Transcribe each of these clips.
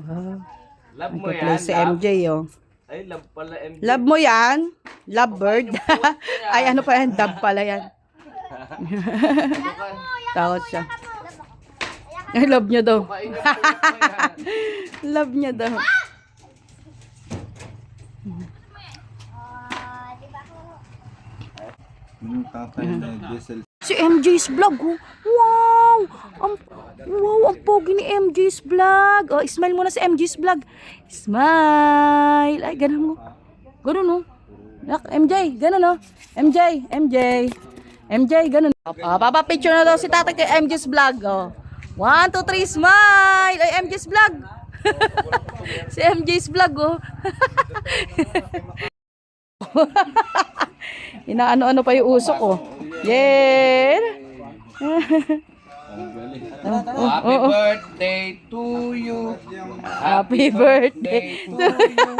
Wow. Love mo yan. si love? MJ, oh. Ay, love pala MJ. Love mo yan? Love bird? Ay, ano pa yan? Dove pala yan. Takot siya. Ay, love niya daw. love niya daw. Diesel. Si MJ's vlog, oh. Wow! Ang, wow, ang pogi ni MJ's vlog. Oh, smile muna sa MJ's vlog. Smile. Ay, ganun mo. Ganun, oh. Yak, MJ, ganun, oh. MJ, MJ. MJ, ganun. Oh, papapicture na daw si tatay kay MJ's vlog, oh. One, two, three, smile! Ay, MJ's vlog. si MJ's vlog, oh. Inaano-ano pa yung usok, oh. Yeah! Happy birthday to you. Happy birthday to you.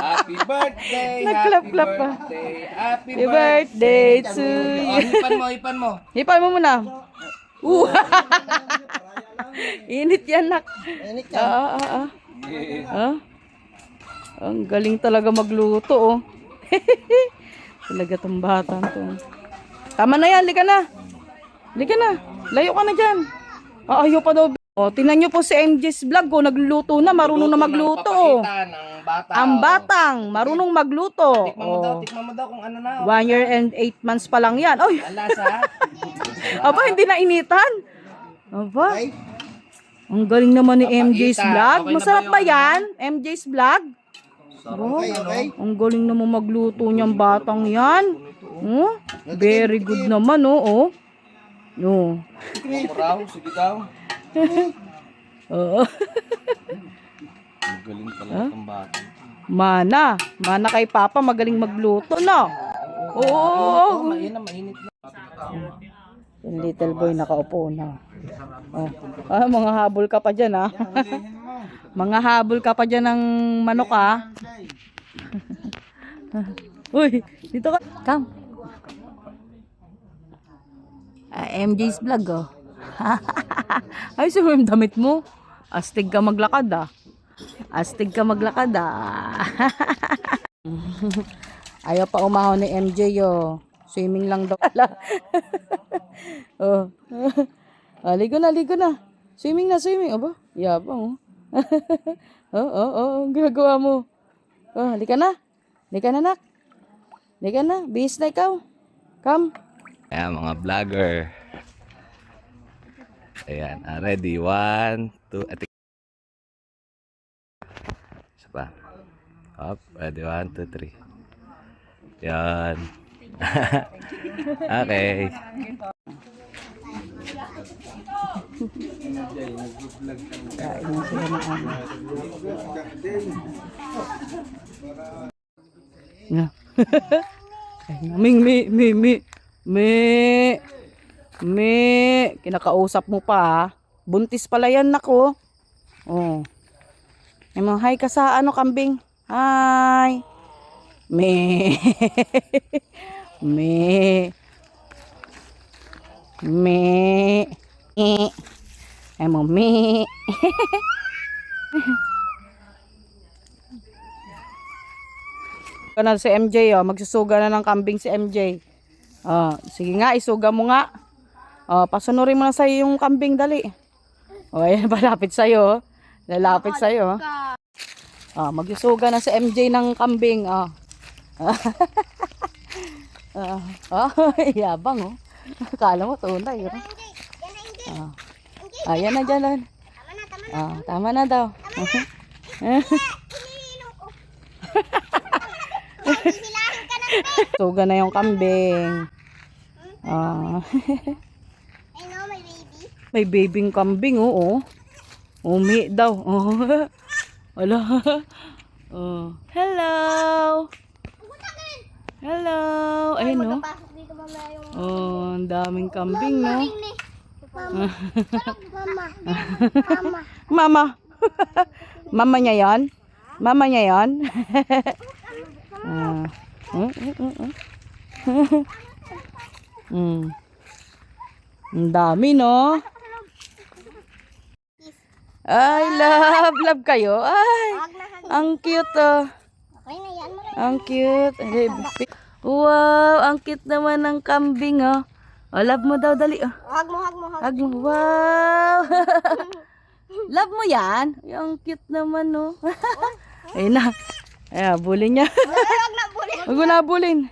Happy birthday. Nag-clap-clap happy pa. birthday, Happy Happy birthday to Oh, you. hipan mo, hipan mo. Hipan mo muna. Uh. Init yan, nak. Init yan. Ah, ah, ah. Ah? Ang galing talaga magluto, oh. talaga tong bata to. Tama na yan, lika na. Lika na. Layo ka na dyan. Ah, ayaw pa daw. Oh, tinan nyo po si MJ's vlog, oh. Nagluluto na, marunong na magluto, ng bata. Ang batang, marunong magluto. Tikman mo daw, Oh. tikman mo daw kung ano na. One year and eight months pa lang yan. Oy, Ang lasa. aba, hindi na initan. Aba. Ang galing naman ni MJ's vlog. Masarap ba yung yan? MJ's vlog? Wow. Ang galing naman magluto niyang batang yan. Oh, very good naman. Oh. Oh. Ako raw, sige daw. Oo. Magaling pala itong bata. Mana. Mana kay Papa, magaling magluto, no? Oo. Oh, mainit, mainit na. Yung little boy nakaupo na. Oh. Ah, mga habol ka pa dyan, ah. mga habol ka pa dyan ng manok, ah. Uy, dito ka. Come. Ah, MJ's vlog, oh. Ay, sino yung damit mo? Astig ka maglakad, ah. Astig ka maglakad, ah. Ayaw pa umahon ni MJ, oh. Swimming lang daw. Oh. ah, ligo na, ligo na. Swimming na, swimming. Aba, yabang, oh. oh, oh, oh, ang ginagawa mo. Oh, halika na. Halika na, nak. Halika na. Bihis na ikaw. Come. Ayan, mga vlogger. Ayan, ah, ready? One, two, at Isa pa. Up, ready? One, two, three. Yan. okay. Kain na sila ng ano. Ay, Ming, mi, mi, mi, mi, mi, kinakausap mo pa ha. Buntis pala yan nako. Oh. Ay hi ka sa ano kambing. Hi. Me. Me. Me. Me. Ay mo, me. Kanal si MJ oh, magsusuga na ng kambing si MJ. Oh, sige nga, isuga mo nga. Oh, pasunurin mo na sa yung kambing dali. Oh, ayan palapit sa iyo. Lalapit sa iyo. Oh, magsusuga na si MJ ng kambing. Oh. Ah, oh, yabang oh. Kala mo tunay. Oh. Ah. Ah, yan na dyan. Ah, tama na daw. Suga na yung kambing. Ah. May babying kambing, oo. Umi daw. Oh. Wala. Oh. Hello. Hello. Ayun, no? Oh, ang daming kambing, no? Mama. Mama. Mama niya yan? Mama niya yan? ah. Mm, mm, mm, mm. mm. Ang dami, no? Ay, love, love kayo. Ay, ang cute oh. Ang cute. Wow, ang cute naman ng kambing oh. Oh, love mo daw, dali oh. hag mo, hag mo, hag. Hug mo. Wow! love mo yan? Ay, ang cute naman oh. Ayun na. Ay, habulin niya. Na buli. Huwag mo.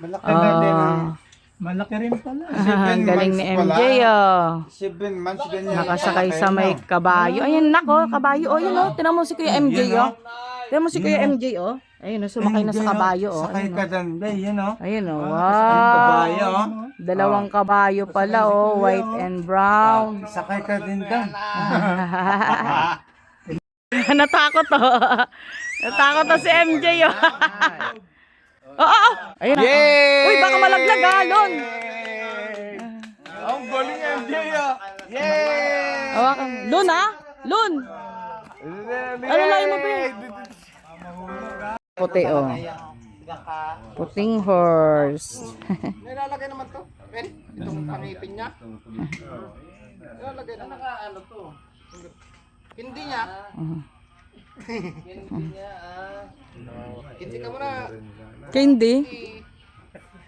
Malaki na din ah. Malaki rin pala. Ang galing ni MJ oh. Seven months ganyan. Nakasakay sa may kabayo. Ayun, nako, kabayo. Oh, yun oh. Tinan mo si Kuya MJ oh. Tinan mo si Kuya MJ oh. Ayun oh, sumakay na sa kabayo oh. Sakay Ayun, ka oh. dyan, be, yun oh. Ayun oh. Kabayo Wow. oh. Dalawang kabayo pala oh. White and brown. Sakay ka din doon. Natakot oh. Natakot to si MJ oh. Oo, oh, oh. Ayun. Yay! Uy, baka malaglag ah, Lon. Ang galing MJ ah. Yay! Hawakan mo. Lon ah. Lon. Ano layo mo ba? Puti oh. Puting horse. Nilalagay naman to. Pwede? Itong pangipin niya. Nilalagay na naka ano to. Hindi niya. Hindi ka muna. Candy.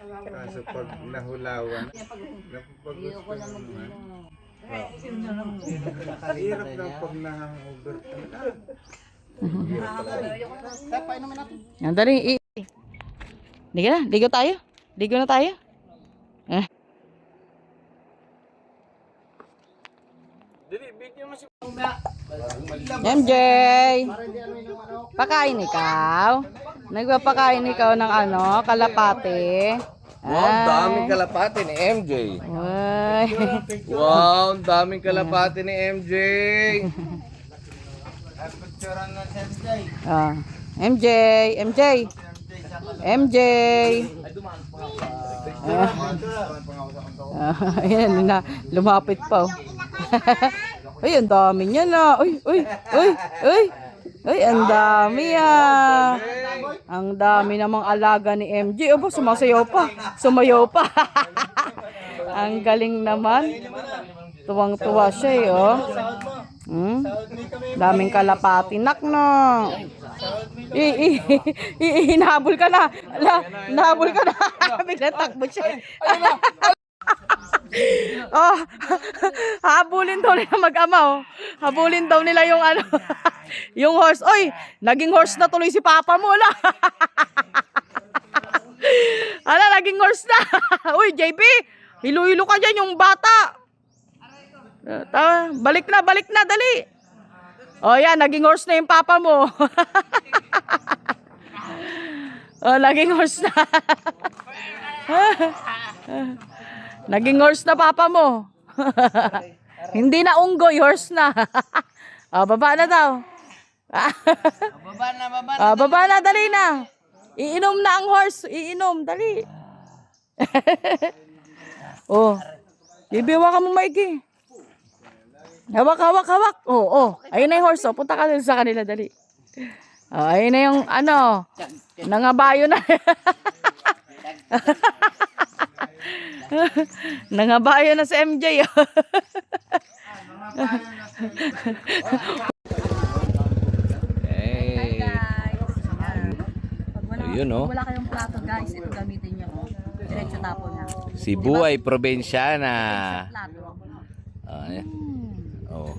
Kaso pag nahulawan. Hirap lang pag nahang-over talaga. Kaya painumin natin. Yan, dali. i- Ligo na. Ligo tayo. Ligo na tayo. Eh. MJ! Pakain ikaw? Nagpapakain ikaw ng ano, kalapate? Wow, ang daming kalapati ni MJ. Ay. Wow, ang daming kalapati ni MJ. Ah. MJ, MJ. MJ. Ah. Ah, ayan na, lumapit pa. oh. Ay, ang dami niya na. Uy, uy, uy, uy. Uy, ang dami ah. Ang dami namang alaga ni MJ. Opo, sumasayaw pa. Sumayaw pa. ang galing naman. Tuwang-tuwa siya eh, oh. Hmm? Daming kalapati. Nak no. I, i, i, i, hinahabol ka na. Ala, hinahabol ka na. Bigla takbo siya. oh, habulin daw nila mag-ama oh. Habulin daw nila yung ano, yung horse. Oy, naging horse na tuloy si papa mo la. Ala, naging horse na. Uy, JB, hilo-hilo ka dyan yung bata. Uh, balik na, balik na, dali. Oh, yan, naging horse na yung papa mo. oh, naging horse na. Naging horse na papa mo. Hindi na unggoy, horse na. oh, baba na daw. baba na, baba na. Oh, baba na, dali na. Iinom na ang horse. Iinom, dali. oh. Ibiwa ka mo maigi. Hawak, hawak, hawak. Oh, oh. Ayun na yung horse. Oh. Punta ka sa kanila, dali. Oh, ayun na yung, ano, nangabayo na. nangabayo na si MJ. Oh. Hey. Ayun oh. Wala kayong plato, guys. Ito gamitin nyo. Oh. Diretso tapo na. Si Buhay Probensyana. Plato. Ah, ayan. Oh.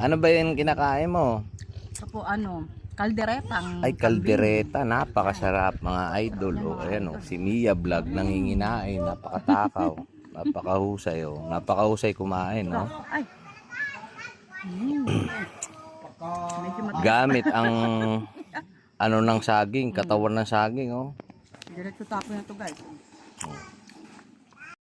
Ano ba yung kinakain mo? Ito po, ano, kalderetang. Ay, kaldereta. Napakasarap mga idol. Oh, ayan oh. Si Mia Vlog nanginginain. Napakatakaw. Napakahusay oh. Napakahusay kumain oh. Ay. Mm. Gamit ang ano ng saging, katawan ng saging oh. Diretso tapo na to, guys.